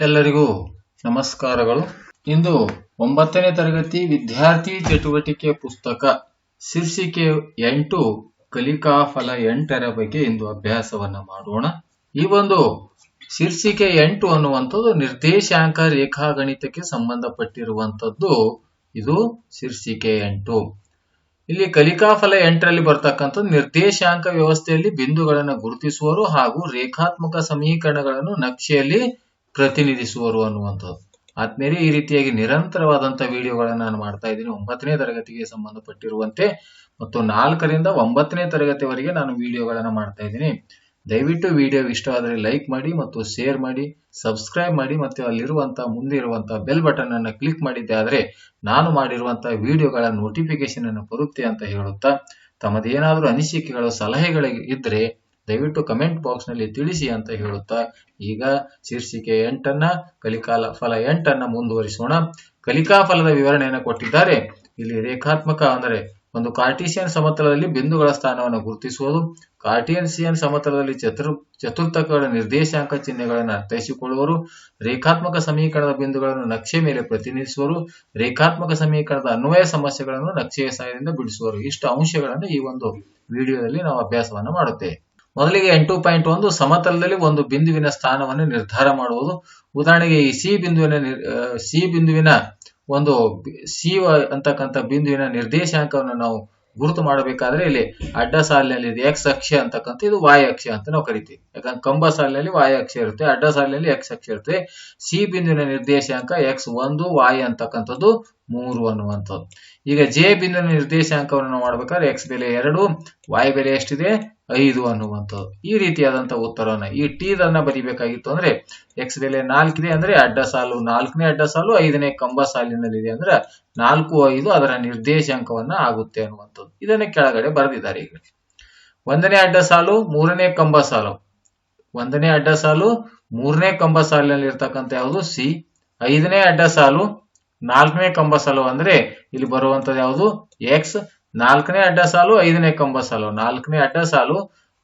ಎಲ್ಲರಿಗೂ ನಮಸ್ಕಾರಗಳು. ಇಂದು ಒಂಬತ್ತನೇ ತರಗತಿ ವಿದ್ಯಾರ್ಥಿ ಚಟುವಟಿಕೆ ಪುಸ್ತಕ ಶೀರ್ಷಿಕೆ ಎಂಟು, ಕಲಿಕಾ ಫಲ ಎಂಟರ ಬಗ್ಗೆ ಇಂದು ಅಭ್ಯಾಸವನ್ನ ಮಾಡೋಣ. ಈ ಒಂದು ಶೀರ್ಷಿಕೆ ಎಂಟು ಅನ್ನುವಂಥದ್ದು ನಿರ್ದೇಶಾಂಕ ರೇಖಾಗಣಿತಕ್ಕೆ ಸಂಬಂಧಪಟ್ಟಿರುವಂಥದ್ದು ಇದು ಶೀರ್ಷಿಕೆ ಎಂಟು. ಇಲ್ಲಿ ಕಲಿಕಾ ಫಲ ಎಂಟರಲ್ಲಿ ಬರ್ತಕ್ಕಂಥದ್ದು ನಿರ್ದೇಶಾಂಕ ವ್ಯವಸ್ಥೆಯಲ್ಲಿ ಬಿಂದುಗಳನ್ನು ಗುರುತಿಸುವರು ಹಾಗೂ ರೇಖಾತ್ಮಕ ಸಮೀಕರಣಗಳನ್ನು ನಕ್ಷೆಯಲ್ಲಿ ಪ್ರತಿನಿಧಿಸುವರು ಅನ್ನುವಂಥದ್ದು. ಆದ್ಮೇಲೆ ಈ ರೀತಿಯಾಗಿ ನಿರಂತರವಾದಂತ ವಿಡಿಯೋಗಳನ್ನು ನಾನು ಮಾಡ್ತಾ ಇದ್ದೀನಿ. ಒಂಬತ್ತನೇ ತರಗತಿಗೆ ಸಂಬಂಧಪಟ್ಟಿರುವಂತೆ ಮತ್ತು ನಾಲ್ಕರಿಂದ ಒಂಬತ್ತನೇ ತರಗತಿವರೆಗೆ ನಾನು ವಿಡಿಯೋಗಳನ್ನು ಮಾಡ್ತಾ ಇದ್ದೀನಿ. ದಯವಿಟ್ಟು ವಿಡಿಯೋ ಇಷ್ಟವಾದರೆ ಲೈಕ್ ಮಾಡಿ ಮತ್ತು ಶೇರ್ ಮಾಡಿ, ಸಬ್ಸ್ಕ್ರೈಬ್ ಮಾಡಿ ಮತ್ತು ಅಲ್ಲಿರುವಂತಹ ಮುಂದೆ ಬೆಲ್ ಬಟನ್ ಅನ್ನು ಕ್ಲಿಕ್ ಮಾಡಿದ್ದೆ ಆದರೆ ನಾನು ಮಾಡಿರುವಂತಹ ವಿಡಿಯೋಗಳ ನೋಟಿಫಿಕೇಶನ್ ಅನ್ನು ಬರುತ್ತೆ ಅಂತ ಹೇಳುತ್ತಾ ತಮ್ಮದೇನಾದರೂ ಅನಿಸಿಕೆಗಳು ಸಲಹೆಗಳಿಗೆ ಇದ್ರೆ ದಯವಿಟ್ಟು ಕಮೆಂಟ್ ಬಾಕ್ಸ್ನಲ್ಲಿ ತಿಳಿಸಿ ಅಂತ ಹೇಳುತ್ತಾ, ಈಗ ಶೀರ್ಷಿಕೆ ಎಂಟನ್ನ, ಕಲಿಕಾಲ ಫಲ ಎಂಟನ್ನ ಮುಂದುವರಿಸೋಣ. ಕಲಿಕಾ ಫಲದ ವಿವರಣೆಯನ್ನು ಕೊಟ್ಟಿದ್ದಾರೆ. ಇಲ್ಲಿ ರೇಖಾತ್ಮಕ ಅಂದರೆ ಒಂದು ಕಾರ್ಟೀಸಿಯನ್ ಸಮತಲದಲ್ಲಿ ಬಿಂದುಗಳ ಸ್ಥಾನವನ್ನು ಗುರುತಿಸುವುದು. ಕಾರ್ಟಿಯನ್ಸಿಯನ್ ಸಮತಲದಲ್ಲಿ ಚತುರ್, ಚತುರ್ಥಕಗಳ ನಿರ್ದೇಶಾಂಕ ಚಿಹ್ನೆಗಳನ್ನು ಅರ್ಥೈಸಿಕೊಳ್ಳುವರು. ರೇಖಾತ್ಮಕ ಸಮೀಕರಣದ ಬಿಂದುಗಳನ್ನು ನಕ್ಷೆ ಮೇಲೆ ಪ್ರತಿನಿಧಿಸುವರು. ರೇಖಾತ್ಮಕ ಸಮೀಕರಣದ ಅನ್ವಯ ಸಮಸ್ಯೆಗಳನ್ನು ನಕ್ಷೆಯ ಸಹಾಯದಿಂದ ಬಿಡಿಸುವರು. ಇಷ್ಟು ಅಂಶಗಳನ್ನು ಈ ಒಂದು ವಿಡಿಯೋದಲ್ಲಿ ನಾವು ಅಭ್ಯಾಸವನ್ನು ಮಾಡುತ್ತೇವೆ. ಮೊದಲಿಗೆ ಎಂಟು ಪಾಯಿಂಟ್ ಒಂದು, ಸಮತಲದಲ್ಲಿ ಒಂದು ಬಿಂದುವಿನ ಸ್ಥಾನವನ್ನು ನಿರ್ಧಾರ ಮಾಡುವುದು. ಉದಾಹರಣೆಗೆ ಈ ಸಿ ಬಿಂದುವಿನ ಸಿ ಬಿಂದುವಿನ ಒಂದು ಸಿ ಅಂತಕ್ಕಂಥ ಬಿಂದುವಿನ ನಿರ್ದೇಶಾಂಕವನ್ನು ನಾವು ಗುರುತು ಮಾಡಬೇಕಾದ್ರೆ ಇಲ್ಲಿ ಅಡ್ಡ ಸಾಲಿನಲ್ಲಿ ಇದೆ ಎಕ್ಸ್ ಅಕ್ಷ ಅಂತಕ್ಕಂಥ, ಇದು ವಾಯ್ ಅಕ್ಷ ಅಂತ ನಾವು ಕರಿತೀವಿ. ಯಾಕಂದ್ರೆ ಕಂಬ ಸಾಲಿನಲ್ಲಿ ವಾಯ ಅಕ್ಷ ಇರುತ್ತೆ, ಅಡ್ಡ ಸಾಲಿನಲ್ಲಿ ಎಕ್ಸ್ ಅಕ್ಷ ಇರುತ್ತೆ. ಸಿ ಬಿಂದುವಿನ ನಿರ್ದೇಶಾಂಕ ಎಕ್ಸ್ ಒಂದು ವಾಯ್ ಅಂತಕ್ಕಂಥದ್ದು ಮೂರು ಅನ್ನುವಂಥದ್ದು. ಈಗ ಜೆ ಬಿಂದುವಿನ ನಿರ್ದೇಶಾಂಕವನ್ನು ಮಾಡಬೇಕಾದ್ರೆ ಎಕ್ಸ್ ಬೆಲೆ ಎರಡು ವಾಯ್ ಬೆಲೆ ಎಷ್ಟಿದೆ? ಐದು ಅನ್ನುವಂಥದ್ದು. ಈ ರೀತಿಯಾದಂತ ಉತ್ತರವನ್ನ ಈ ಟೀದನ್ನ ಬರಿಬೇಕಾಗಿತ್ತು ಅಂದ್ರೆ ಎಕ್ಸ್ ಬೆಲೆ ನಾಲ್ಕಿದೆ ಅಂದ್ರೆ ಅಡ್ಡ ಸಾಲು, ನಾಲ್ಕನೇ ಅಡ್ಡ ಸಾಲು, ಐದನೇ ಕಂಬ ಸಾಲಿನಲ್ಲಿದೆ ಅಂದ್ರೆ ನಾಲ್ಕು, ಐದು ಅದರ ನಿರ್ದೇಶಾಂಕವನ್ನ ಆಗುತ್ತೆ ಅನ್ನುವಂಥದ್ದು. ಇದನ್ನ ಕೆಳಗಡೆ ಬರೆದಿದ್ದಾರೆ ಈಗ. ಒಂದನೇ ಅಡ್ಡ ಸಾಲು, ಮೂರನೇ ಕಂಬ ಸಾಲು. ಒಂದನೇ ಅಡ್ಡ ಸಾಲು, ಮೂರನೇ ಕಂಬ ಸಾಲಿನಲ್ಲಿ ಇರ್ತಕ್ಕಂಥ ಯಾವುದು? ಸಿ. ಐದನೇ ಅಡ್ಡ ಸಾಲು, ನಾಲ್ಕನೇ ಕಂಬ ಸಾಲು ಅಂದ್ರೆ ಇಲ್ಲಿ ಬರುವಂತದ್ದು ಯಾವುದು? ಎಕ್ಸ್ ನಾಲ್ಕನೇ ಅಡ್ಡ ಸಾಲು, ಐದನೇ ಕಂಬ ಸಾಲು. ನಾಲ್ಕನೇ ಅಡ್ಡ ಸಾಲು,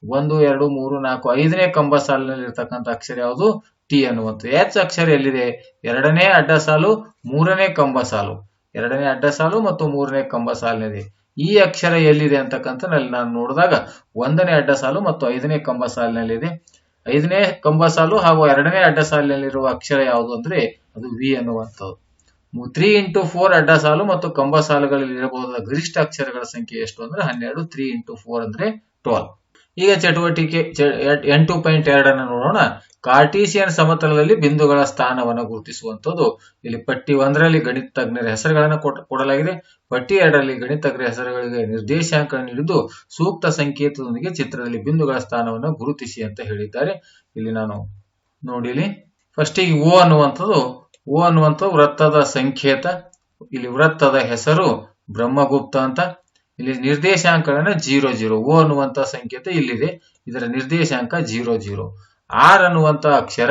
ಒಂದು, ಎರಡು, ಮೂರು, ನಾಲ್ಕು, ಐದನೇ ಕಂಬ ಸಾಲಿನಲ್ಲಿ ಇರ್ತಕ್ಕಂಥ ಅಕ್ಷರ ಯಾವುದು? ಟಿ ಅನ್ನುವಂಥ ಎಚ್ ಅಕ್ಷರ ಎಲ್ಲಿದೆ? ಎರಡನೇ ಅಡ್ಡ ಸಾಲು, ಮೂರನೇ ಕಂಬ ಸಾಲು. ಎರಡನೇ ಅಡ್ಡ ಸಾಲು ಮತ್ತು ಮೂರನೇ ಕಂಬ ಸಾಲಿನಲ್ಲಿ ಈ ಅಕ್ಷರ ಎಲ್ಲಿದೆ ಅಂತಕ್ಕಂಥ ನಾನು ನೋಡಿದಾಗ ಒಂದನೇ ಅಡ್ಡ ಸಾಲು ಮತ್ತು ಐದನೇ ಕಂಬ ಸಾಲಿನಲ್ಲಿದೆ. ಐದನೇ ಕಂಬ ಸಾಲು ಹಾಗೂ ಎರಡನೇ ಅಡ್ಡ ಸಾಲಿನಲ್ಲಿರುವ ಅಕ್ಷರ ಯಾವುದು ಅಂದ್ರೆ ಅದು ವಿ ಅನ್ನುವಂಥದ್ದು. ತ್ರೀ ಇಂಟು ಫೋರ್ ಅಡ್ಡ ಸಾಲು ಮತ್ತು ಕಂಬ ಸಾಲುಗಳಲ್ಲಿ ಇರಬಹುದಾದ ಗರಿಷ್ಠ ಅಕ್ಷರಗಳ ಸಂಖ್ಯೆ ಎಷ್ಟು ಅಂದ್ರೆ ಹನ್ನೆರಡು ತ್ರೀ ಇಂಟು ಫೋರ್ ಅಂದ್ರೆ ಟ್ವೆಲ್ ಈಗ ಚಟುವಟಿಕೆ ಎಂಟು ಪಾಯಿಂಟ್ ಎರಡನ್ನು ನೋಡೋಣ. ಕಾರ್ಟೀಸಿಯನ್ ಸಮತಲದಲ್ಲಿ ಬಿಂದುಗಳ ಸ್ಥಾನವನ್ನು ಗುರುತಿಸುವಂತದ್ದು ಇಲ್ಲಿ ಪಟ್ಟಿ ಒಂದರಲ್ಲಿ ಗಣಿತ ತಜ್ಞರ ಹೆಸರುಗಳನ್ನು ಕೊಡಲಾಗಿದೆ. ಪಟ್ಟಿ ಎರಡರಲ್ಲಿ ಗಣಿತ ತಜ್ಞರ ಹೆಸರುಗಳಿಗೆ ನಿರ್ದೇಶಾಂಕ ನೀಡಿದ್ದು, ಸೂಕ್ತ ಸಂಕೇತದೊಂದಿಗೆ ಚಿತ್ರದಲ್ಲಿ ಬಿಂದುಗಳ ಸ್ಥಾನವನ್ನು ಗುರುತಿಸಿ ಅಂತ ಹೇಳಿದ್ದಾರೆ. ಇಲ್ಲಿ ನಾನು ನೋಡಿಲಿ. ಫಸ್ಟಿಗೆ ಓ ಅನ್ನುವಂಥದ್ದು. ಓ ಅನ್ನುವಂಥ ವೃತ್ತದ ಸಂಕೇತ. ಇಲ್ಲಿ ವೃತ್ತದ ಹೆಸರು ಬ್ರಹ್ಮಗುಪ್ತ ಅಂತ. ಇಲ್ಲಿ ನಿರ್ದೇಶಾಂಕಗಳನ್ನ ಜೀರೋ ಜೀರೋ. ಓ ಅನ್ನುವಂತ ಸಂಕೇತ ಇಲ್ಲಿದೆ. ಇದರ ನಿರ್ದೇಶಾಂಕ ಜೀರೋ ಜೀರೋ. ಆರ್ ಅನ್ನುವಂತ ಅಕ್ಷರ.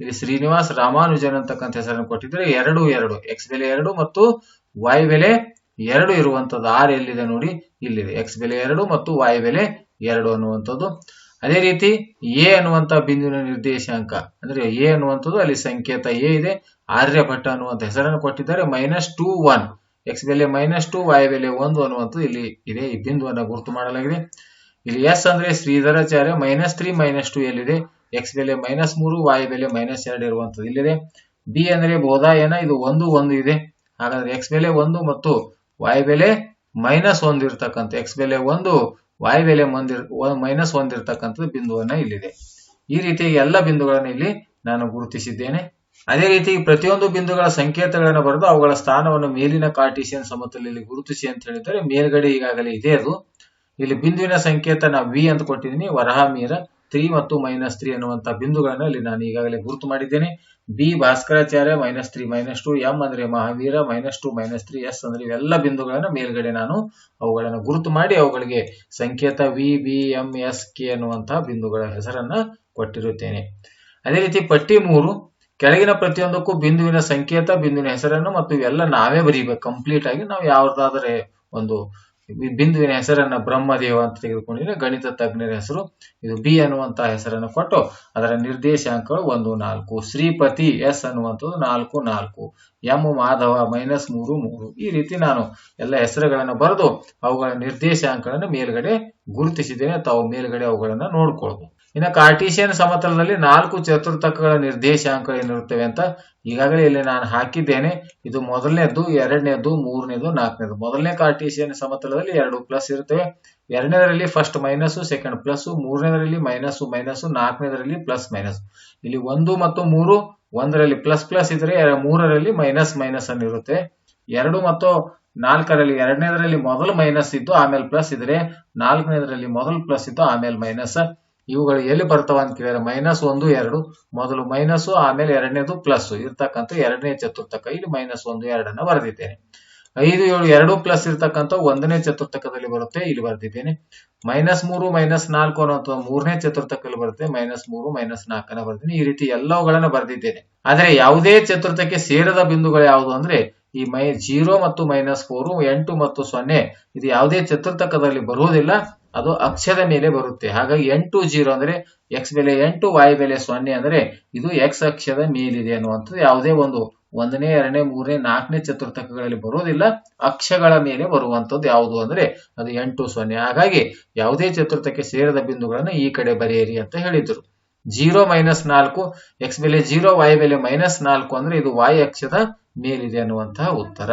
ಇಲ್ಲಿ ಶ್ರೀನಿವಾಸ್ ರಾಮಾನುಜನ್ ಅಂತಕ್ಕಂಥ ಹೆಸರನ್ನು ಕೊಟ್ಟಿದ್ರೆ ಎರಡು ಎರಡು. ಎಕ್ಸ್ ಬೆಲೆ ಎರಡು ಮತ್ತು ವೈ ಬೆಲೆ ಎರಡು ಇರುವಂತದ್ದು ಆರ್ ಎಲ್ಲಿದೆ ನೋಡಿ? ಇಲ್ಲಿದೆ. ಎಕ್ಸ್ ಬೆಲೆ ಎರಡು ಮತ್ತು ವೈ ಬೆಲೆ ಎರಡು ಅನ್ನುವಂಥದ್ದು. ಅದೇ ರೀತಿ ಎ ಅನ್ನುವಂತ ಬಿಂದುವಿನ ನಿರ್ದೇಶಾಂಕ, ಅಂದ್ರೆ ಎ ಅನ್ನುವಂಥದ್ದು ಅಲ್ಲಿ ಸಂಕೇತ ಎ ಇದೆ. ಆರ್ಯಭಟ್ಟ ಅನ್ನುವಂಥ ಹೆಸರನ್ನು ಕೊಟ್ಟಿದ್ದಾರೆ. Minus two one. ಎಕ್ಸ್ ಬೆಲೆ ಮೈನಸ್ ಟು ವೈ ಬೆಲೆ ಒಂದು ಅನ್ನುವಂಥದ್ದು ಇಲ್ಲಿ ಇದೆ. ಈ ಬಿಂದುವನ್ನು ಗುರುತು ಮಾಡಲಾಗಿದೆ. ಇಲ್ಲಿ ಎಸ್ ಅಂದ್ರೆ Sridharacharya, minus three, minus two ಎಲ್ಲಿದೆ? ಎಕ್ಸ್ ಬೆಲೆ ಮೈನಸ್ ಮೂರು ವಾಯು ಬೆಲೆ ಮೈನಸ್ ಎರಡು ಇರುವಂತದ್ದು ಇಲ್ಲಿದೆ. ಬಿ ಅಂದ್ರೆ ಬೋಧಾಯನ, ಇದು ಒಂದು ಒಂದು ಇದೆ. ಹಾಗಾದ್ರೆ ಎಕ್ಸ್ ಬೆಲೆ ಒಂದು ಮತ್ತು ವಾಯು ಬೆಲೆ ಮೈನಸ್ ಒಂದು ಇರ್ತಕ್ಕಂಥ ಎಕ್ಸ್ ಬೆಲೆ ಒಂದು ವೈ ಬೆಲೆ ಒಂದಿರ್ ಮೈನಸ್ ಒಂದಿರ್ತಕ್ಕಂಥದ್ದು ಬಿಂದುವನ್ನ ಇಲ್ಲಿದೆ. ಈ ರೀತಿ ಎಲ್ಲ ಬಿಂದುಗಳನ್ನು ಇಲ್ಲಿ ನಾನು ಗುರುತಿಸಿದ್ದೇನೆ. ಅದೇ ರೀತಿ ಪ್ರತಿಯೊಂದು ಬಿಂದುಗಳ ಸಂಕೇತಗಳನ್ನು ಬರೆದು ಅವುಗಳ ಸ್ಥಾನವನ್ನು ಮೇಲಿನ ಕಾರ್ಟೀಸಿಯನ್ ಸಮತಲದಲ್ಲಿ ಗುರುತಿಸಿ ಅಂತ ಹೇಳಿದ್ದಾರೆ. ಮೇಲ್ಗಡೆ ಈಗಾಗಲೇ ಇದೆ ಅದು. ಇಲ್ಲಿ ಬಿಂದುವಿನ ಸಂಕೇತ ನಾವು ವಿ ಅಂತ ಕೊಟ್ಟಿದ್ದೀನಿ, ವರಹ, ಮೀರ. ತ್ರೀ ಮತ್ತು ಮೈನಸ್ ತ್ರೀ ಅನ್ನುವಂತ ಬಿಂದುಗಳನ್ನು ಇಲ್ಲಿ ನಾನು ಈಗಾಗಲೇ ಗುರುತು ಮಾಡಿದ್ದೇನೆ. B Bhaskaracharya minus three minus two M ಅಂದ್ರೆ Mahavira minus two minus three S ಅಂದ್ರೆ ಇವೆಲ್ಲ ಬಿಂದುಗಳನ್ನ ಮೇಲ್ಗಡೆ ನಾನು ಅವುಗಳನ್ನು ಗುರುತು ಮಾಡಿ ಅವುಗಳಿಗೆ ಸಂಕೇತ V B M S K ಅನ್ನುವಂತಹ ಬಿಂದುಗಳ ಹೆಸರನ್ನ ಕೊಟ್ಟಿರುತ್ತೇನೆ. ಅದೇ ರೀತಿ ಪಟ್ಟಿ ಮೂರು, ಕೆಳಗಿನ ಪ್ರತಿಯೊಂದಕ್ಕೂ ಬಿಂದುವಿನ ಸಂಕೇತ, ಬಿಂದುವಿನ ಹೆಸರನ್ನು ಮತ್ತು ಇವೆಲ್ಲ ನಾವೇ ಬರೀಬೇಕು. ಕಂಪ್ಲೀಟ್ ಆಗಿ ನಾವು ಯಾವ್ದಾದ್ರೆ ಒಂದು ಬಿಂದುವಿನ ಹೆಸರನ್ನ ಬ್ರಹ್ಮದೇವ ಅಂತ ತೆಗೆದುಕೊಂಡಿದ್ರೆ ಗಣಿತ ತಜ್ಞರ ಹೆಸರು. ಇದು ಬಿ ಅನ್ನುವಂತ ಹೆಸರನ್ನು ಕೊಟ್ಟು ಅದರ ನಿರ್ದೇಶಾಂಕಗಳು ಒಂದು, ನಾಲ್ಕು. ಶ್ರೀಪತಿ ಎಸ್ ಅನ್ನುವಂಥದ್ದು ನಾಲ್ಕು ನಾಲ್ಕು. ಎಂ ಮಾಧವ ಮೈನಸ್ ಮೂರು ಮೂರು. ಈ ರೀತಿ ನಾನು ಎಲ್ಲ ಹೆಸರುಗಳನ್ನು ಬರೆದು ಅವುಗಳ ನಿರ್ದೇಶಾಂಕಗಳನ್ನು ಮೇಲ್ಗಡೆ ಗುರುತಿಸಿದ್ದೇನೆ. ತಾವು ಮೇಲ್ಗಡೆ ಅವುಗಳನ್ನು ನೋಡ್ಕೊಳ್ಬಹುದು ಇನ್ನು ಕಾರ್ಟೀಸಿಯನ್ ಸಮತಲದಲ್ಲಿ ನಾಲ್ಕು ಚತುರ್ಥಕಗಳ ನಿರ್ದೇಶಾಂಕಗಳು ಏನಿರುತ್ತವೆ ಅಂತ ಈಗಾಗಲೇ ಇಲ್ಲಿ ನಾನು ಹಾಕಿದ್ದೇನೆ. ಇದು ಮೊದಲನೇದ್ದು, ಎರಡನೇದ್ದು ಮೂರನೇದು ನಾಲ್ಕನೇದು ಮೊದಲನೇ ಕಾರ್ಟೀಸಿಯನ್ ಸಮತಲದಲ್ಲಿ ಎರಡು ಪ್ಲಸ್ ಇರುತ್ತವೆ. ಎರಡನೇದರಲ್ಲಿ ಫಸ್ಟ್ ಮೈನಸ್ ಸೆಕೆಂಡ್ ಪ್ಲಸ್ ಮೂರನೇದರಲ್ಲಿ ಮೈನಸ್ ಮೈನಸ್ ನಾಲ್ಕನೇದರಲ್ಲಿ ಪ್ಲಸ್ ಮೈನಸ್ ಇಲ್ಲಿ ಒಂದು ಮತ್ತು ಮೂರು, ಒಂದರಲ್ಲಿ ಪ್ಲಸ್ ಪ್ಲಸ್ ಇದ್ರೆ ಮೂರರಲ್ಲಿ ಮೈನಸ್ ಮೈನಸ್ ಅನ್ನು ಇರುತ್ತೆ ಎರಡು ಮತ್ತು ನಾಲ್ಕರಲ್ಲಿ, ಎರಡನೇದರಲ್ಲಿ ಮೊದಲು ಮೈನಸ್ ಇದ್ದು ಆಮೇಲೆ ಪ್ಲಸ್ ಇದ್ರೆ ನಾಲ್ಕನೇದರಲ್ಲಿ ಮೊದಲು ಪ್ಲಸ್ ಇದ್ದು ಆಮೇಲೆ ಮೈನಸ್ ಇವುಗಳು ಎಲ್ಲಿ ಬರ್ತಾವ ಅಂತ ಕೇಳಿದ್ರೆ ಮೈನಸ್ ಒಂದು, ಎರಡು. ಮೊದಲು ಮೈನಸ್ ಆಮೇಲೆ ಎರಡನೇದು ಪ್ಲಸ್ ಇರ್ತಕ್ಕಂಥ ಎರಡನೇ ಚತುರ್ಥಕ, ಇಲ್ಲಿ ಮೈನಸ್ ಒಂದು, ಎರಡನ್ನ ಬರೆದಿದ್ದೇನೆ. ಐದು, ಏಳು, ಎರಡು ಪ್ಲಸ್ ಇರ್ತಕ್ಕಂಥ ಒಂದನೇ ಚತುರ್ಥಕದಲ್ಲಿ ಬರುತ್ತೆ, ಇಲ್ಲಿ ಬರೆದಿದ್ದೇನೆ. ಮೈನಸ್ ಮೂರು ಮೈನಸ್ ನಾಲ್ಕು ಅನ್ನೋ ಮೂರನೇ ಚತುರ್ಥಕದಲ್ಲಿ ಬರುತ್ತೆ ಮೈನಸ್ ಮೂರು ಮೈನಸ್ ನಾಲ್ಕನ್ನ ಬರ್ತೀನಿ ಈ ರೀತಿ ಎಲ್ಲವುಗಳನ್ನ ಬರೆದಿದ್ದೇನೆ. ಆದ್ರೆ ಯಾವುದೇ ಚತುರ್ಥಕ್ಕೆ ಸೇರದ ಬಿಂದುಗಳು ಯಾವುದು ಅಂದ್ರೆ, ಈ ಮೈ ಜೀರೋ ಮತ್ತು ಮೈನಸ್ ಫೋರು ಎಂಟು ಮತ್ತು ಸೊನ್ನೆ, ಇದು ಯಾವುದೇ ಚತುರ್ಥಕದಲ್ಲಿ ಬರುವುದಿಲ್ಲ. ಅದು ಅಕ್ಷದ ಮೇಲೆ ಬರುತ್ತೆ. ಹಾಗಾಗಿ ಎಂಟು ಜೀರೋ ಅಂದ್ರೆ ಎಕ್ಸ್ ಬೆಲೆ ಎಂಟು ವಾಯ್ ಬೆಲೆ ಸೊನ್ನೆ ಅಂದ್ರೆ ಇದು ಎಕ್ಸ್ ಅಕ್ಷದ ಮೇಲಿದೆ ಅನ್ನುವಂಥದ್ದು ಯಾವುದೇ ಒಂದು ಒಂದನೇ, ಎರಡನೇ, ಮೂರನೇ, ನಾಲ್ಕನೇ ಚತುರ್ಥಕಗಳಲ್ಲಿ ಬರುವುದಿಲ್ಲ ಅಕ್ಷಗಳ ಮೇಲೆ ಬರುವಂತದ್ದು ಯಾವುದು ಅಂದ್ರೆ ಅದು ಎಂಟು, ಸೊನ್ನೆ. ಹಾಗಾಗಿ ಯಾವುದೇ ಚತುರ್ಥಕ್ಕೆ ಸೇರಿದ ಬಿಂದುಗಳನ್ನು ಈ ಕಡೆ ಬರೆಯಿರಿ ಅಂತ ಹೇಳಿದ್ರು. ಜೀರೋ ಮೈನಸ್ ನಾಲ್ಕು ಎಕ್ಸ್ ಬೆಲೆ ಜೀರೋ ವಾಯ್ ಬೆಲೆ ಮೈನಸ್ ನಾಲ್ಕು ಅಂದ್ರೆ ಇದು ವಾಯ್ ಅಕ್ಷದ ಮೇಲಿದೆ ಅನ್ನುವಂತಹ ಉತ್ತರ.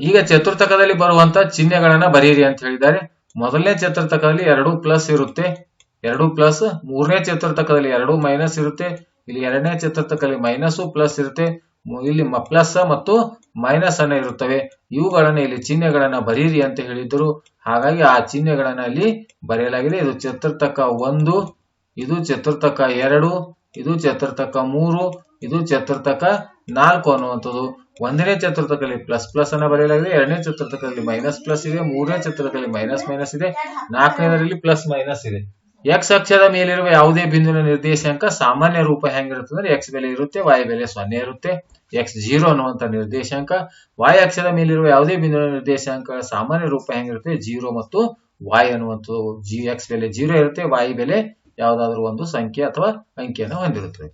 ಈಗ ಚತುರ್ಥಕದಲ್ಲಿ ಬರುವಂತಹ ಚಿಹ್ನೆಗಳನ್ನ ಬರೆಯಿರಿ ಅಂತ ಹೇಳಿದ್ದಾರೆ. ಮೊದಲನೇ ಚತುರ್ಥಕದಲ್ಲಿ ಎರಡು ಪ್ಲಸ್ ಇರುತ್ತೆ. ಎರಡು ಪ್ಲಸ್ ಮೂರನೇ ಚತುರ್ಥಕದಲ್ಲಿ ಎರಡು ಮೈನಸ್ ಇರುತ್ತೆ. ಇಲ್ಲಿ ಎರಡನೇ ಚತುರ್ಥಕದಲ್ಲಿ ಮೈನಸ್ ಪ್ಲಸ್ ಇರುತ್ತೆ. ಇಲ್ಲಿ ಪ್ಲಸ್ ಮತ್ತು ಮೈನಸ್ ಅನ್ನ ಇರುತ್ತವೆ. ಇವುಗಳನ್ನ ಇಲ್ಲಿ ಚಿಹ್ನೆಗಳನ್ನ ಬರೀರಿ ಅಂತ ಹೇಳಿದ್ರು ಹಾಗಾಗಿ ಆ ಚಿಹ್ನೆಗಳನ್ನ ಅಲ್ಲಿ ಬರೆಯಲಾಗಿದೆ. ಇದು ಚತುರ್ಥಕ ಒಂದು, ಇದು ಚತುರ್ಥಕ ಎರಡು, ಇದು ಚತುರ್ಥಕ ಮೂರು ಇದು ಚತುರ್ಥಕ, ನಾಲ್ಕು ಅನ್ನುವಂಥದ್ದು. ಒಂದನೇ ಚತುರ್ಥಕದಲ್ಲಿ ಪ್ಲಸ್ ಪ್ಲಸ್ ಅನ್ನ ಬರೆಯಲಾಗಿದೆ, ಎರಡನೇ ಚತುರ್ಥಕದಲ್ಲಿ ಮೈನಸ್ ಪ್ಲಸ್ ಇದೆ, ಮೂರನೇ ಚತುರ್ಥಕದಲ್ಲಿ ಮೈನಸ್ ಮೈನಸ್ ಇದೆ, ನಾಲ್ಕನೇದರಲ್ಲಿ ಪ್ಲಸ್ ಮೈನಸ್ ಇದೆ. ಎಕ್ಸ್ ಅಕ್ಷದ ಮೇಲಿರುವ ಯಾವುದೇ ಬಿಂದುವಿನ ನಿರ್ದೇಶಾಂಕ ಸಾಮಾನ್ಯ ರೂಪ ಹೆಂಗಿರುತ್ತೆ ಅಂದ್ರೆ ಎಕ್ಸ್ ಬೆಲೆ ಇರುತ್ತೆ ವಾಯ್ ಬೆಲೆ ಸೊನ್ನೆ ಇರುತ್ತೆ. ಎಕ್ಸ್ ಜೀರೋ ಅನ್ನುವಂಥ ನಿರ್ದೇಶಾಂಕ ವಾಯ್ ಅಕ್ಷದ ಮೇಲಿರುವ ಯಾವುದೇ ಬಿಂದುವಿನ ನಿರ್ದೇಶಾಂಕ ಸಾಮಾನ್ಯ ರೂಪ ಹೆಂಗಿರುತ್ತೆ ಜೀರೋ ಮತ್ತು ವಾಯ್ ಅನ್ನುವಂಥದ್ದು. ಜಿ ಎಕ್ಸ್ ಬೆಲೆ ಜೀರೋ ಇರುತ್ತೆ ವಾಯ್ ಬೆಲೆ ಯಾವುದಾದ್ರೂ ಒಂದು ಸಂಖ್ಯೆ ಅಥವಾ ಅಂಕಿಯನ್ನು ಹೊಂದಿರುತ್ತದೆ.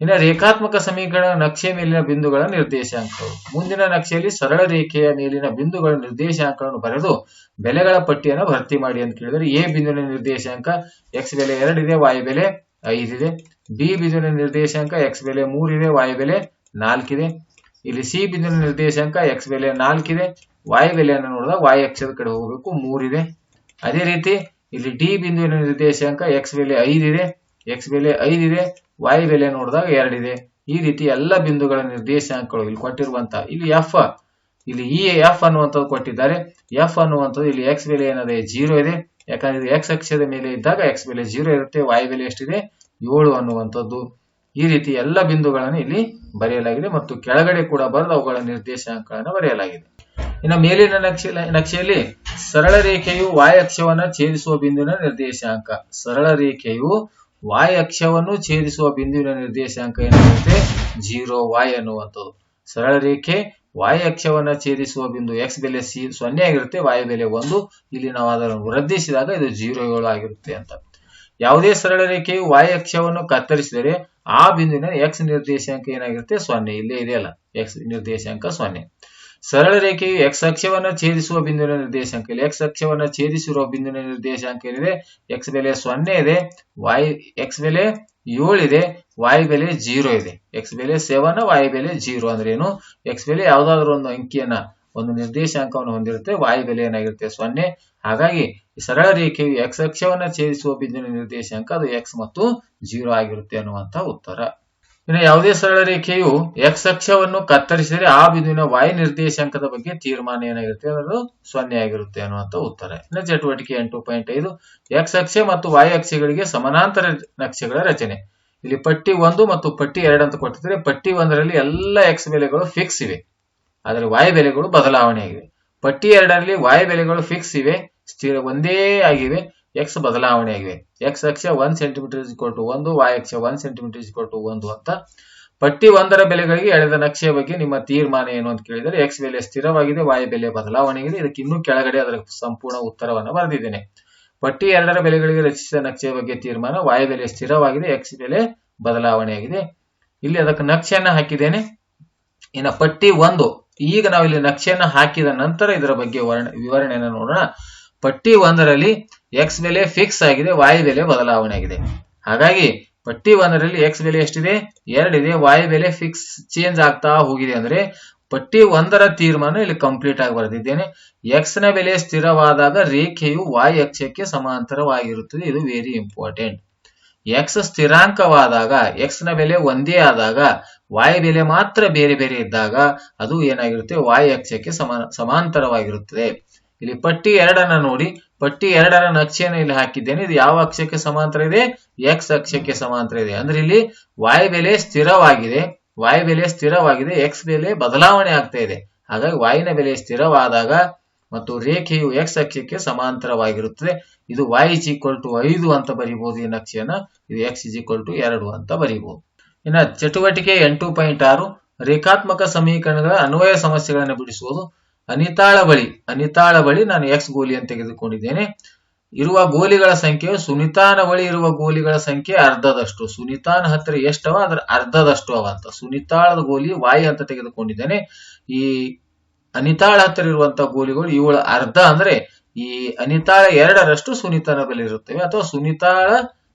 ಇನ್ನು ರೇಖಾತ್ಮಕ ಸಮೀಕರಣ ನಕ್ಷೆ ಮೇಲಿನ ಬಿಂದುಗಳ ನಿರ್ದೇಶಾಂಕಗಳು. ಮುಂದಿನ ನಕ್ಷೆಯಲ್ಲಿ ಸರಳ ರೇಖೆಯ ಮೇಲಿನ ಬಿಂದುಗಳ ನಿರ್ದೇಶಾಂಕಗಳನ್ನು ಬರೆದು ಬೆಲೆಗಳ ಪಟ್ಟಿಯನ್ನು ಭರ್ತಿ ಮಾಡಿ ಅಂತ ಕೇಳಿದರೆ ಎ ಬಿಂದುವಿನ ನಿರ್ದೇಶಾಂಕ ಎಕ್ಸ್ ಬೆಲೆ ಎರಡಿದೆ ವಾಯು ಬೆಲೆ ಐದಿದೆ ಬಿ ಬಿಂದುವಿನ ನಿರ್ದೇಶಾಂಕ ಎಕ್ಸ್ ಬೆಲೆ ಮೂರಿದೆ ವಾಯು ಬೆಲೆ ನಾಲ್ಕಿದೆ ಇಲ್ಲಿ ಸಿ ಬಿಂದುವಿನ ನಿರ್ದೇಶಾಂಕ ಎಕ್ಸ್ ಬೆಲೆ ನಾಲ್ಕಿದೆ ವಾಯು ಬೆಲೆಯನ್ನು ನೋಡಿದಾಗ ವಾಯು ಅಕ್ಷದ ಕಡೆ ಹೋಗಬೇಕು ಮೂರಿದೆ ಅದೇ ರೀತಿ ಇಲ್ಲಿ ಡಿ ಬಿಂದುವಿನ ನಿರ್ದೇಶಾಂಕ ಎಕ್ಸ್ ಬೆಲೆ ಐದಿದೆ ಎಕ್ಸ್ ಬೆಲೆ ಐದಿದೆ ವಾಯ್ ಬೆಲೆ ನೋಡಿದಾಗ ಎರಡಿದೆ ಈ ರೀತಿ ಎಲ್ಲ ಬಿಂದುಗಳ ನಿರ್ದೇಶಾಂಕಗಳು ಇಲ್ಲಿ ಕೊಟ್ಟಿರುವಂತ ಇಲ್ಲಿ ಎಫ್ ಇಲ್ಲಿ ಇ ಎಫ್ ಅನ್ನುವಂಥದ್ದು ಕೊಟ್ಟಿದ್ದಾರೆ. ಎಫ್ ಅನ್ನುವಂಥದ್ದು ಇಲ್ಲಿ ಎಕ್ಸ್ ಬೆಲೆ ಏನದೆ? ಜೀರೋ ಇದೆ. ಯಾಕಂದ್ರೆ ಇದು ಎಕ್ಸ್ ಅಕ್ಷದ ಮೇಲೆ ಇದ್ದಾಗ ಎಕ್ಸ್ ಬೆಲೆ ಜೀರೋ ಇರುತ್ತೆ. ವೈ ಬೆಲೆ ಎಷ್ಟಿದೆ? ಏಳು ಅನ್ನುವಂಥದ್ದು. ಈ ರೀತಿ ಎಲ್ಲ ಬಿಂದುಗಳನ್ನು ಇಲ್ಲಿ ಬರೆಯಲಾಗಿದೆ ಮತ್ತು ಕೆಳಗಡೆ ಕೂಡ ಬರೆದು ಅವುಗಳ ನಿರ್ದೇಶಾಂಕಗಳನ್ನು ಬರೆಯಲಾಗಿದೆ. ಇನ್ನು ಮೇಲಿನ ನಕ್ಷೆ ನಕ್ಷೆಯಲ್ಲಿ ಸರಳ ರೇಖೆಯು ವಾಯಕ್ಷವನ್ನು ಅಕ್ಷವನ್ನ ಛೇದಿಸುವ ಬಿಂದುವಿನ ನಿರ್ದೇಶಾಂಕ ಸರಳ ರೇಖೆಯು ವಾಯ್ ಅಕ್ಷವನ್ನು ಛೇದಿಸುವ ಬಿಂದುವಿನ ನಿರ್ದೇಶಾಂಕ ಏನಾಗುತ್ತೆ? ಜೀರೋ ವಾಯ್ ಅನ್ನುವಂಥದ್ದು. ಸರಳ ರೇಖೆ ವಾಯು ಅಕ್ಷವನ್ನ ಛೇದಿಸುವ ಬಿಂದು ಎಕ್ಸ್ ಬೆಲೆ ಸಿ ಸೊನ್ನೆ ಆಗಿರುತ್ತೆ ವಾಯು ಬೆಲೆ ಒಂದು. ಇಲ್ಲಿ ನಾವು ಅದನ್ನು ವೃದ್ಧಿಸಿದಾಗ ಇದು ಜೀರೋ ಏಳು ಆಗಿರುತ್ತೆ ಅಂತ. ಯಾವುದೇ ಸರಳ ರೇಖೆಯು ವಾಯು ಅಕ್ಷವನ್ನು ಕತ್ತರಿಸಿದರೆ ಆ ಬಿಂದುವಿನ ಎಕ್ಸ್ ನಿರ್ದೇಶಾಂಕ ಏನಾಗಿರುತ್ತೆ? ಸೊನ್ನೆ. ಇಲ್ಲೇ ಇದೆಯಲ್ಲ ಎಕ್ಸ್ ನಿರ್ದೇಶಾಂಕ ಸೊನ್ನೆ. ಸರಳ ರೇಖೆಯು ಎಕ್ಸ್ ಅಕ್ಷವನ್ನು ಛೇದಿಸುವ ಬಿಂದುವಿನ ನಿರ್ದೇಶಾಂಕ ಇಲ್ಲಿ ಎಕ್ಸ್ ಅಕ್ಷವನ್ನು ಛೇದಿಸಿರುವ ಬಿಂದುವಿನ ನಿರ್ದೇಶಾಂಕ ಏನಿದೆ ಎಕ್ಸ್ ಬೆಲೆ ಸೊನ್ನೆ ಇದೆ ವೈ ಎಕ್ಸ್ ಬೆಲೆ ಏಳು ಇದೆ ವೈ ಬೆಲೆ ಜೀರೋ ಇದೆ. ಎಕ್ಸ್ ಬೆಲೆ ಸೆವೆನ್ ವೈ ಬೆಲೆ ಜೀರೋ ಅಂದ್ರೆ ಏನು? ಎಕ್ಸ್ ಬೆಲೆ ಯಾವ್ದಾದ್ರು ಒಂದು ಅಂಕಿಯನ್ನ, ಒಂದು ನಿರ್ದೇಶಾಂಕವನ್ನು ಹೊಂದಿರುತ್ತೆ ವಾಯು ಬೆಲೆ ಏನಾಗಿರುತ್ತೆ? ಸೊನ್ನೆ. ಹಾಗಾಗಿ ಸರಳ ರೇಖೆಯು ಎಕ್ಸ್ ಅಕ್ಷವನ್ನು ಛೇದಿಸುವ ಬಿಂದುವಿನ ನಿರ್ದೇಶಾಂಕ ಅದು ಎಕ್ಸ್ ಮತ್ತು ಜೀರೋ ಆಗಿರುತ್ತೆ ಅನ್ನುವಂತ ಉತ್ತರ. ಇನ್ನು ಯಾವುದೇ ಸರಳ ರೇಖೆಯು ಎಕ್ಸ್ ಅಕ್ಷವನ್ನು ಕತ್ತರಿಸಿದರೆ ಆ ಬಿಂದುವಿನ ವಾಯು ನಿರ್ದೇಶಾಂಕದ ಬಗ್ಗೆ ತೀರ್ಮಾನ ಏನಾಗಿರುತ್ತೆ ಅದು ಸೊನ್ನೆ ಆಗಿರುತ್ತೆ ಅನ್ನುವಂತ ಉತ್ತರ. ಇನ್ನು ಚಟುವಟಿಕೆ ಎಂಟು ಪಾಯಿಂಟ್ ಐದು ಎಕ್ಸ್ ಅಕ್ಷೆ ಮತ್ತು ವಾಯು ಅಕ್ಷೆಗಳಿಗೆ ಸಮಾನಾಂತರ ನಕ್ಷೆಗಳ ರಚನೆ. ಇಲ್ಲಿ ಪಟ್ಟಿ ಒಂದು ಮತ್ತು ಪಟ್ಟಿ ಎರಡು ಅಂತ ಕೊಟ್ಟಿದ್ರೆ ಪಟ್ಟಿ ಒಂದರಲ್ಲಿ ಎಲ್ಲ ಎಕ್ಸ್ ಬೆಲೆಗಳು ಫಿಕ್ಸ್ ಇವೆ. ಆದರೆ ವಾಯು ಬೆಲೆಗಳು ಬದಲಾವಣೆಯಾಗಿವೆ. ಪಟ್ಟಿ ಎರಡರಲ್ಲಿ ವಾಯು ಬೆಲೆಗಳು ಫಿಕ್ಸ್ ಇವೆ. ಸ್ಥಿರ ಒಂದೇ ಆಗಿವೆ. ಎಕ್ಸ್ ಬದಲಾವಣೆ ಆಗಿದೆ. ಎಕ್ಸ್ ಅಕ್ಷ ಒನ್ ಸೆಂಟಿಮೀಟರ್ ಇಸ್ ಟು ಒಂದು ವಾಯ್ ಅಕ್ಷ ಒನ್ ಸೆಂಟಿಮೀಟರ್ ಇಸ್ ಟು ಒಂದು ಅಂತ ಪಟ್ಟಿ ಒಂದರ ಬೆಲೆಗಳಿಗೆ ಎಳೆದ ನಕ್ಷೆಯ ಬಗ್ಗೆ ನಿಮ್ಮ ತೀರ್ಮಾನ ಏನು ಅಂತ ಕೇಳಿದರೆ ಎಕ್ಸ್ ಬೆಲೆ ಸ್ಥಿರವಾಗಿದೆ ವಾಯು ಬೆಲೆ ಬದಲಾವಣೆಯಾಗಿದೆ ಇದಕ್ಕೆ ಇನ್ನೂ ಕೆಳಗಡೆ ಅದರ ಸಂಪೂರ್ಣ ಉತ್ತರವನ್ನು ಬರೆದಿದ್ದೇನೆ. ಪಟ್ಟಿ ಎರಡರ ಬೆಲೆಗಳಿಗೆ ರಚಿಸಿದ ನಕ್ಷೆಯ ಬಗ್ಗೆ ತೀರ್ಮಾನ ವಾಯು ಬೆಲೆ ಸ್ಥಿರವಾಗಿದೆ ಎಕ್ಸ್ ಬೆಲೆ ಬದಲಾವಣೆಯಾಗಿದೆ ಇಲ್ಲಿ ಅದಕ್ಕೆ ನಕ್ಷೆಯನ್ನು ಹಾಕಿದ್ದೇನೆ. ಇನ್ನು ಪಟ್ಟಿ ಒಂದು, ಈಗ ನಾವು ಇಲ್ಲಿ ನಕ್ಷೆಯನ್ನು ಹಾಕಿದ ನಂತರ ಇದರ ಬಗ್ಗೆ ವರ್ಣ, ವಿವರಣೆಯನ್ನು ನೋಡೋಣ. ಪಟ್ಟಿ ಒಂದರಲ್ಲಿ ಎಕ್ಸ್ ಬೆಲೆ ಫಿಕ್ಸ್ ಆಗಿದೆ ವಾಯು ಬೆಲೆ ಬದಲಾವಣೆ ಆಗಿದೆ. ಹಾಗಾಗಿ ಪಟ್ಟಿ ಒಂದರಲ್ಲಿ ಎಕ್ಸ್ ಬೆಲೆ ಎಷ್ಟಿದೆ? ಎರಡಿದೆ. ವಾಯು ಬೆಲೆ ಫಿಕ್ಸ್ ಚೇಂಜ್ ಆಗ್ತಾ ಹೋಗಿದೆ ಅಂದ್ರೆ ಪಟ್ಟಿ ಒಂದರ ತೀರ್ಮಾನ ಇಲ್ಲಿ ಕಂಪ್ಲೀಟ್ ಆಗಿ ಬರೆದಿದ್ದೇನೆ. ಎಕ್ಸ್ನ ಬೆಲೆ ಸ್ಥಿರವಾದಾಗ ರೇಖೆಯು ವಾಯು ಅಕ್ಷಕ್ಕೆ ಸಮಾಂತರವಾಗಿರುತ್ತದೆ ಇದು ವೆರಿ ಇಂಪಾರ್ಟೆಂಟ್ ಎಕ್ಸ್ ಸ್ಥಿರಾಂಕವಾದಾಗ ಎಕ್ಸ್ನ ಬೆಲೆ ಒಂದೇ ಆದಾಗ ವಾಯು ಬೆಲೆ ಮಾತ್ರ ಬೇರೆ ಬೇರೆ ಇದ್ದಾಗ ಅದು ಏನಾಗಿರುತ್ತೆ? ವಾಯು ಅಕ್ಷಕ್ಕೆ ಸಮಾನ ಸಮಾಂತರವಾಗಿರುತ್ತದೆ ಇಲ್ಲಿ ಪಟ್ಟಿ ಎರಡನ್ನ ನೋಡಿ. ಪಟ್ಟಿ ಎರಡರ ನಕ್ಷೆಯನ್ನು ಇಲ್ಲಿ ಹಾಕಿದ್ದೇನೆ. ಇದು ಯಾವ ಅಕ್ಷಕ್ಕೆ ಸಮಾಂತರ ಇದೆ? ಎಕ್ಸ್ ಅಕ್ಷಕ್ಕೆ ಸಮಾಂತರ ಇದೆ. ಅಂದ್ರೆ ಇಲ್ಲಿ ವಾಯು ಬೆಲೆ ಸ್ಥಿರವಾಗಿದೆ. ವಾಯು ಬೆಲೆ ಸ್ಥಿರವಾಗಿದೆ. ಎಕ್ಸ್ ಬೆಲೆ ಬದಲಾವಣೆ ಆಗ್ತಾ ಇದೆ. ಹಾಗಾಗಿ ವಾಯಿನ ಬೆಲೆ ಸ್ಥಿರವಾದಾಗ ಮತ್ತು ರೇಖೆಯು ಎಕ್ಸ್ ಅಕ್ಷಕ್ಕೆ ಸಮಾಂತರವಾಗಿರುತ್ತದೆ. ಇದು y ಇಸ್ ಈಕ್ವಲ್ ಟು ಐದು ಅಂತ ಬರೀಬಹುದು ಈ ನಕ್ಷೆಯನ್ನ. ಇದು ಎಕ್ಸ್ ಇಸ್ ಈಕ್ವಲ್ ಟು ಎರಡು ಅಂತ ಬರೀಬಹುದು. ಇನ್ನ ಚಟುವಟಿಕೆ ಎಂಟು ಪಾಯಿಂಟ್ ಆರು. ರೇಖಾತ್ಮಕ ಸಮೀಕರಣಗಳ ಅನ್ವಯ ಸಮಸ್ಯೆಗಳನ್ನು ಬಿಡಿಸುವುದು. ಅನಿತಾಳ ಬಳಿ ಅನಿತಾಳ ಬಳಿ ನಾನು ಎಕ್ಸ್ ಗೋಲಿಯನ್ನು ತೆಗೆದುಕೊಂಡಿದ್ದೇನೆ. ಇರುವ ಗೋಲಿಗಳ ಸಂಖ್ಯೆ ಸುನಿತಾನ ಬಳಿ ಇರುವ ಗೋಲಿಗಳ ಸಂಖ್ಯೆ ಅರ್ಧದಷ್ಟು. ಸುನಿತಾನ ಹತ್ತಿರ ಎಷ್ಟವ? ಅದರ ಅರ್ಧದಷ್ಟು ಅವ ಅಂತ. ಸುನಿತಾಳದ ಗೋಲಿ ವಾಯಿ ಅಂತ ತೆಗೆದುಕೊಂಡಿದ್ದೇನೆ. ಈ ಅನಿತಾಳ ಹತ್ತಿರ ಇರುವಂತ ಗೋಲಿಗಳು ಇವಳ ಅರ್ಧ ಅಂದ್ರೆ ಈ ಅನಿತಾಳ ಎರಡರಷ್ಟು ಸುನಿತಾನ ಬಲಿ ಇರುತ್ತವೆ ಅಥವಾ ಸುನಿತಾಳ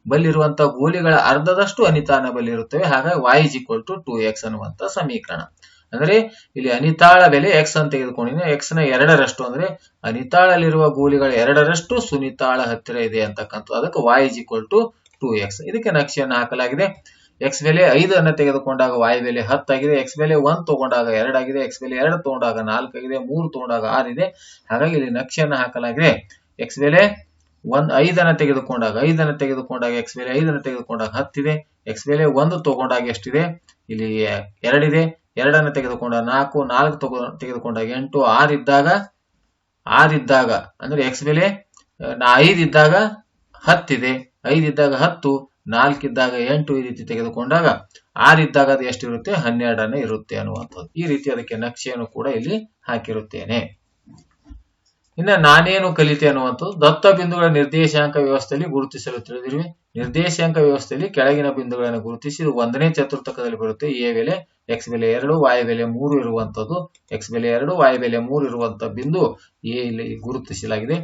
ಬಲ್ಲಿರುವಂತಹ ಗೋಲಿಗಳ ಅರ್ಧದಷ್ಟು ಅನಿತಾನ ಬಲಿ ಇರುತ್ತವೆ. ಹಾಗಾಗಿ Y equal to two X ಅನ್ನುವಂತ ಸಮೀಕರಣ. ಅಂದ್ರೆ ಇಲ್ಲಿ ಅನಿತಾಳ ಬೆಲೆ ಎಕ್ಸ್ ಅಂತ ತೆಗೆದುಕೊಂಡಿದ್ದೀನಿ ಎಕ್ಸ್ನ ಎರಡರಷ್ಟು ಅಂದ್ರೆ ಅನಿತಾಳಲ್ಲಿರುವ ಗೋಲಿಗಳ ಎರಡರಷ್ಟು ಸುನಿತಾಳ ಹತ್ತಿರ ಇದೆ ಅಂತಕ್ಕಂಥ ಅದಕ್ಕೆ Y is equal to two X ಇದಕ್ಕೆ ನಕ್ಷೆಯನ್ನು ಹಾಕಲಾಗಿದೆ. ಎಕ್ಸ್ ಬೆಲೆ ಐದನ್ನು ತೆಗೆದುಕೊಂಡಾಗ ವಾಯು ಬೆಲೆ ಹತ್ತಾಗಿದೆ ಎಕ್ಸ್ ಬೆಲೆ ಒಂದ್ ತಗೊಂಡಾಗ ಎರಡಾಗಿದೆ ಎಕ್ಸ್ ಬೆಲೆ ಎರಡು ತಗೊಂಡಾಗ ನಾಲ್ಕಾಗಿದೆ ಮೂರು ತಗೊಂಡಾಗ ಆರಿದೆ ಹಾಗಾಗಿ ಇಲ್ಲಿ ನಕ್ಷೆಯನ್ನು ಹಾಕಲಾಗಿದೆ. ಎಕ್ಸ್ ಬೆಲೆ ಒಂದ್ ಐದನ್ನ ತೆಗೆದುಕೊಂಡಾಗ ಐದನ್ನು ತೆಗೆದುಕೊಂಡಾಗ ಎಕ್ಸ್ ಬೆಲೆ ಐದನ್ನು ತೆಗೆದುಕೊಂಡಾಗ ಹತ್ತಿದೆ ಎಕ್ಸ್ ಬೆಲೆ ಒಂದು ತಗೊಂಡಾಗ ಎಷ್ಟಿದೆ? ಇಲ್ಲಿ ಎರಡಿದೆ ಎರಡನ್ನ ತೆಗೆದುಕೊಂಡ ನಾಲ್ಕು ನಾಲ್ಕು ತಗೋ, ತೆಗೆದುಕೊಂಡಾಗ ಎಂಟು, ಆರು ಇದ್ದಾಗ ಆರು ಇದ್ದಾಗ, ಅಂದ್ರೆ ಎಕ್ಸ್ ಬೆಲೆ ಐದು ಇದ್ದಾಗ ಹತ್ತಿದೆ. ಐದು ಇದ್ದಾಗ ಹತ್ತು, ನಾಲ್ಕು ಇದ್ದಾಗ ಎಂಟು ಈ ರೀತಿ ತೆಗೆದುಕೊಂಡಾಗ ಆರು ಇದ್ದಾಗ ಅದು ಎಷ್ಟಿರುತ್ತೆ? ಹನ್ನೆರಡನೇ ಇರುತ್ತೆ ಅನ್ನುವಂಥದ್ದು. ಈ ರೀತಿ ಅದಕ್ಕೆ ನಕ್ಷೆಯನ್ನು ಕೂಡ ಇಲ್ಲಿ ಹಾಕಿರುತ್ತೇನೆ. ಇನ್ನ ನಾನೇನು ಕಲಿತೆ ಅನ್ನುವಂಥದ್ದು ದತ್ತ ಬಿಂದುಗಳ ನಿರ್ದೇಶಾಂಕ ವ್ಯವಸ್ಥೆಯಲ್ಲಿ ಗುರುತಿಸಲು ತಿಳಿದಿರುವೆ. ನಿರ್ದೇಶಾಂಕ ವ್ಯವಸ್ಥೆಯಲ್ಲಿ ಕೆಳಗಿನ ಬಿಂದುಗಳನ್ನು ಗುರುತಿಸಿ ಇದು ಒಂದನೇ ಚತುರ್ಥಕದಲ್ಲಿ ಬರುತ್ತೆ ಎ ಬೆಲೆ, ಎಕ್ಸ್ ಬೆಲೆ ಎರಡು ವಾಯು ಬೆಲೆ ಮೂರು ಇರುವಂತದ್ದು ಎಕ್ಸ್ ಬೆಲೆ ಎರಡು ವಾಯು ಬೆಲೆ ಮೂರು ಇರುವಂತಹ ಬಿಂದು ಎ ಇಲ್ಲಿ ಗುರುತಿಸಲಾಗಿದೆ.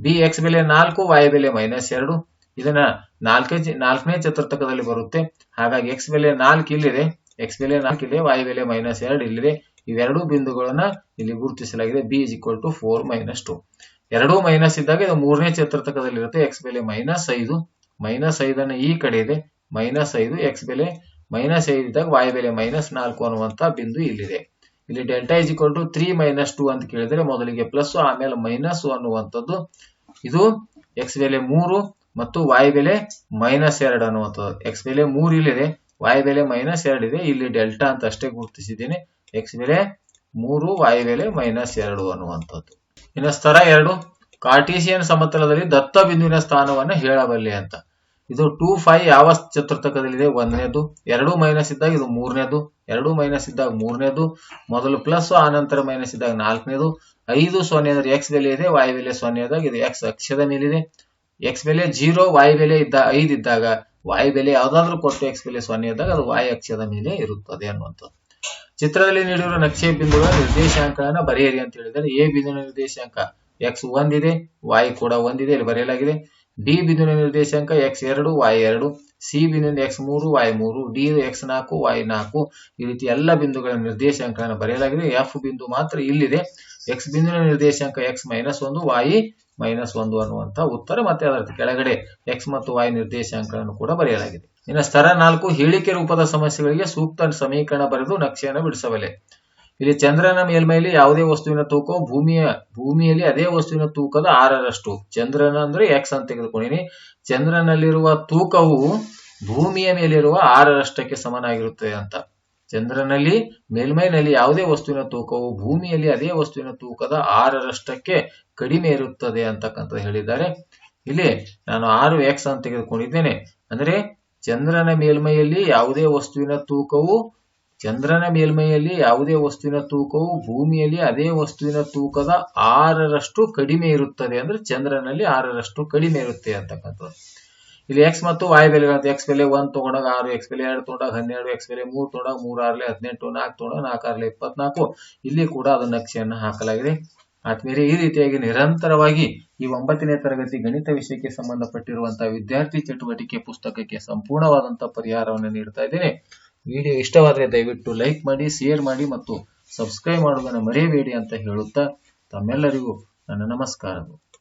ಬಿ, ಎಕ್ಸ್ ಬೆಲೆ ನಾಲ್ಕು ವಾಯು ಬೆಲೆ ಮೈನಸ್ ಎರಡು. ಇದನ್ನ ನಾಲ್ಕೇ ನಾಲ್ಕನೇ ಚತುರ್ಥಕದಲ್ಲಿ ಬರುತ್ತೆ. ಹಾಗಾಗಿ ಎಕ್ಸ್ ಬೆಲೆ ನಾಲ್ಕು ಇಲ್ಲಿದೆ. ಎಕ್ಸ್ ಬೆಲೆ ನಾಲ್ಕು ಇದೆ ವಾಯು ಬೆಲೆ ಮೈನಸ್ ಎರಡು ಇಲ್ಲಿದೆ. ಇವೆರಡೂ ಬಿಂದುಗಳನ್ನ ಇಲ್ಲಿ ಗುರುತಿಸಲಾಗಿದೆ B is equal to four minus two ಎರಡು ಮೈನಸ್ ಇದ್ದಾಗ ಇದು ಮೂರನೇ ಚತುರ್ಥಕದಲ್ಲಿ ಇರುತ್ತೆ ಎಕ್ಸ್ ಬೆಲೆ ಮೈನಸ್ ಐದು. ಮೈನಸ್ ಐದನ್ನ ಈ ಕಡೆ ಇದೆ. ಮೈನಸ್ ಐದು ಎಕ್ಸ್ ಬೆಲೆ ಮೈನಸ್ ಐದು ಇದ್ದಾಗ ವಾಯು ಬೆಲೆ ಮೈನಸ್ ನಾಲ್ಕು ಅನ್ನುವಂತ ಬಿಂದು ಇಲ್ಲಿದೆ. ಇಲ್ಲಿ delta is equal to three minus two ಅಂತ ಕೇಳಿದ್ರೆ ಮೊದಲಿಗೆ ಪ್ಲಸ್ ಆಮೇಲೆ ಮೈನಸ್ ಅನ್ನುವಂಥದ್ದು. ಇದು ಎಕ್ಸ್ ಬೆಲೆ ಮೂರು ಮತ್ತು ವಾಯ್ ಬೆಲೆ ಮೈನಸ್ ಎರಡು ಅನ್ನುವಂಥದ್ದು. ಎಕ್ಸ್ ಬೆಲೆ ಮೂರು ಇಲ್ಲಿದೆ. ವಾಯ್ ಬೆಲೆ ಮೈನಸ್ ಎರಡು ಇದೆ. ಇಲ್ಲಿ ಡೆಲ್ಟಾ ಅಂತ ಅಷ್ಟೇ ಗುರುತಿಸಿದ್ದೇನೆ. ಎಕ್ಸ್ ಬೆಲೆ ಮೂರು ವಾಯು ಬೆಲೆ ಮೈನಸ್ ಎರಡು ಅನ್ನುವಂಥದ್ದು. ಇನ್ನು ಸ್ತರ ಎರಡು ಕಾರ್ಟೀಸಿಯನ್ ಸಮತಲದಲ್ಲಿ ದತ್ತ ಬಿಂದುವಿನ ಸ್ಥಾನವನ್ನು ಹೇಳಬಲ್ಲೆ ಅಂತ. ಇದು ಟೂ ಫೈವ್ ಯಾವ ಚತುರ್ಥಕದಲ್ಲಿದೆ? ಒಂದನೇದು, ಎರಡು ಮೈನಸ್ ಇದ್ದಾಗ ಇದು ಮೂರನೇದು, ಎರಡು ಮೈನಸ್ ಇದ್ದಾಗ ಮೂರನೇದು, ಮೊದಲು ಪ್ಲಸ್ ಆನಂತರ ಮೈನಸ್ ಇದ್ದಾಗ ನಾಲ್ಕನೇದು, ಐದು ಸೊನ್ನೆ ಅಂದ್ರೆ ಎಕ್ಸ್ ಬೆಲೆ ಇದೆ ವಾಯು ಬೆಲೆ ಸೊನ್ನೆ ಇದ್ದಾಗ ಇದು ಎಕ್ಸ್ ಅಕ್ಷದ ಮೇಲಿದೆ. ಎಕ್ಸ್ ಬೆಲೆ ಜೀರೋ ವಾಯು ಬೆಲೆ ಇದ್ದ, ಐದು ಇದ್ದಾಗ ವಾಯು ಬೆಲೆ ಯಾವ್ದಾದ್ರು ಕೊಟ್ಟು ಎಕ್ಸ್ ಬೆಲೆ ಸೊನ್ನೆ ಇದ್ದಾಗ ಅದು ವಾಯು ಅಕ್ಷದ ಮೇಲೆ ಇರುತ್ತದೆ ಅನ್ನುವಂಥದ್ದು. ಚಿತ್ರದಲ್ಲಿ ನೀಡಿರುವ ನಕ್ಷೆ ಬಿಂದುಗಳ ನಿರ್ದೇಶಾಂಕಗಳನ್ನ ಬರೆಯಿರಿ ಅಂತ ಹೇಳಿದರೆ ಎ ಬಿಂದುವಿನ ನಿರ್ದೇಶಾಂಕ ಎಕ್ಸ್ ಒಂದಿದೆ ವಾಯ್ ಕೂಡ ಒಂದಿದೆ, ಇಲ್ಲಿ ಬರೆಯಲಾಗಿದೆ. ಡಿ ಬಿಂದುವಿನ ನಿರ್ದೇಶಾಂಕ ಎಕ್ಸ್ ಎರಡು ವಾಯ್ ಎರಡು. ಸಿ ಬಿಂದುವಿನ ಎಕ್ಸ್ ಮೂರು ವಾಯ್ ಮೂರು. ಡಿ ಎಕ್ಸ್ ನಾಲ್ಕು ವಾಯ್ ನಾಲ್ಕು. ಈ ರೀತಿ ಎಲ್ಲ ಬಿಂದುಗಳ ನಿರ್ದೇಶಾಂಕಗಳನ್ನು ಬರೆಯಲಾಗಿದೆ. ಎಫ್ ಬಿಂದು ಮಾತ್ರ ಇಲ್ಲಿದೆ. ಎಕ್ಸ್ ಬಿಂದುವಿನ ನಿರ್ದೇಶಾಂಕ ಎಕ್ಸ್ ಮೈನಸ್ ಒಂದು ವಾಯಿ ಮೈನಸ್ ಒಂದು ಅನ್ನುವಂತ ಉತ್ತರ ಮತ್ತೆ ಅದರ ಕೆಳಗಡೆ ಎಕ್ಸ್ ಮತ್ತು ವಾಯ್ ನಿರ್ದೇಶಾಂಕಗಳನ್ನು ಕೂಡ ಬರೆಯಲಾಗಿದೆ. ಇನ್ನು ಸ್ತರ ನಾಲ್ಕು ಹೇಳಿಕೆ ರೂಪದ ಸಮಸ್ಯೆಗಳಿಗೆ ಸೂಕ್ತ ಸಮೀಕರಣ ಬರೆದು ನಕ್ಷೆಯನ್ನು ಬಿಡಿಸಬಲ್ಲೆ. ಇಲ್ಲಿ ಚಂದ್ರನ ಮೇಲ್ಮೈಲಿ ಯಾವುದೇ ವಸ್ತುವಿನ ತೂಕವು ಭೂಮಿಯ, ಭೂಮಿಯಲ್ಲಿ ಅದೇ ವಸ್ತುವಿನ ತೂಕದ ಆರರಷ್ಟು. ಚಂದ್ರನ ಅಂದ್ರೆ ಎಕ್ಸ್ ಅಂತ ತೆಗೆದುಕೊಂಡಿನಿ. ಚಂದ್ರನಲ್ಲಿರುವ ತೂಕವು ಭೂಮಿಯ ಮೇಲಿರುವ ಆರರಷ್ಟಕ್ಕೆ ಸಮನಾಗಿರುತ್ತದೆ ಅಂತ. ಚಂದ್ರನಲ್ಲಿ, ಮೇಲ್ಮೈನಲ್ಲಿ ಯಾವುದೇ ವಸ್ತುವಿನ ತೂಕವು ಭೂಮಿಯಲ್ಲಿ ಅದೇ ವಸ್ತುವಿನ ತೂಕದ ಆರರಷ್ಟಕ್ಕೆ ಕಡಿಮೆ ಇರುತ್ತದೆ ಅಂತಕ್ಕಂಥದ್ದು ಹೇಳಿದ್ದಾರೆ. ಇಲ್ಲಿ ನಾನು ಆರು ಎಕ್ಸ್ ಅಂತ ತೆಗೆದುಕೊಂಡಿದ್ದೇನೆ. ಅಂದ್ರೆ ಚಂದ್ರನ ಮೇಲ್ಮೈಯಲ್ಲಿ ಯಾವುದೇ ವಸ್ತುವಿನ ತೂಕವು, ಚಂದ್ರನ ಮೇಲ್ಮೈಯಲ್ಲಿ ಯಾವುದೇ ವಸ್ತುವಿನ ತೂಕವು, ಭೂಮಿಯಲ್ಲಿ ಅದೇ ವಸ್ತುವಿನ ತೂಕದ ಆರರಷ್ಟು ಕಡಿಮೆ ಇರುತ್ತದೆ ಅಂದ್ರೆ ಚಂದ್ರನಲ್ಲಿ ಆರರಷ್ಟು ಕಡಿಮೆ ಇರುತ್ತೆ ಅಂತಕ್ಕಂಥದ್ದು. ಇಲ್ಲಿ ಎಕ್ಸ್ ಮತ್ತು ವಾಯ್ ಬೆಲೆಗಳಂತ ಎಕ್ಸ್ ಬೆಲೆ ಒನ್ ತಗೊಂಡಾಗ ಆರು ಎಕ್ಸ್ ಬೆಲೆ ಎರಡು ತಗೊಂಡಾಗ ಹನ್ನೆರಡು ಎಕ್ಸ್ ಬೆಲೆ ಮೂರು ತಗೊಂಡಾಗ ಮೂರ್ ಆರ್ಲೆ ಹದಿನೆಂಟು, ನಾಲ್ಕು ತಗೊಂಡಾಗ ನಾಲ್ಕು ಆರ್ಲೆ ಇಪ್ಪತ್ನಾಲ್ಕು. ಇಲ್ಲಿ ಕೂಡ ಅದನ್ನ ನಕ್ಷೆಯನ್ನು ಹಾಕಲಾಗಿದೆ. ಆದ್ಮೇಲೆ ಈ ರೀತಿಯಾಗಿ ನಿರಂತರವಾಗಿ ಈ ಒಂಬತ್ತನೇ ತರಗತಿ ಗಣಿತ ವಿಷಯಕ್ಕೆ ಸಂಬಂಧಪಟ್ಟಿರುವಂತಹ ವಿದ್ಯಾರ್ಥಿ ಚಟುವಟಿಕೆ ಪುಸ್ತಕಕ್ಕೆ ಸಂಪೂರ್ಣವಾದಂತಹ ಪರಿಹಾರವನ್ನು ನೀಡ್ತಾ ಇದ್ದೇನೆ. ವಿಡಿಯೋ ಇಷ್ಟವಾದರೆ ದಯವಿಟ್ಟು ಲೈಕ್ ಮಾಡಿ, ಶೇರ್ ಮಾಡಿ ಮತ್ತು ಸಬ್ಸ್ಕ್ರೈಬ್ ಮಾಡುವುದನ್ನು ಮರೆಯಬೇಡಿ ಅಂತ ಹೇಳುತ್ತಾ ತಮ್ಮೆಲ್ಲರಿಗೂ ನನ್ನ ನಮಸ್ಕಾರಗಳು.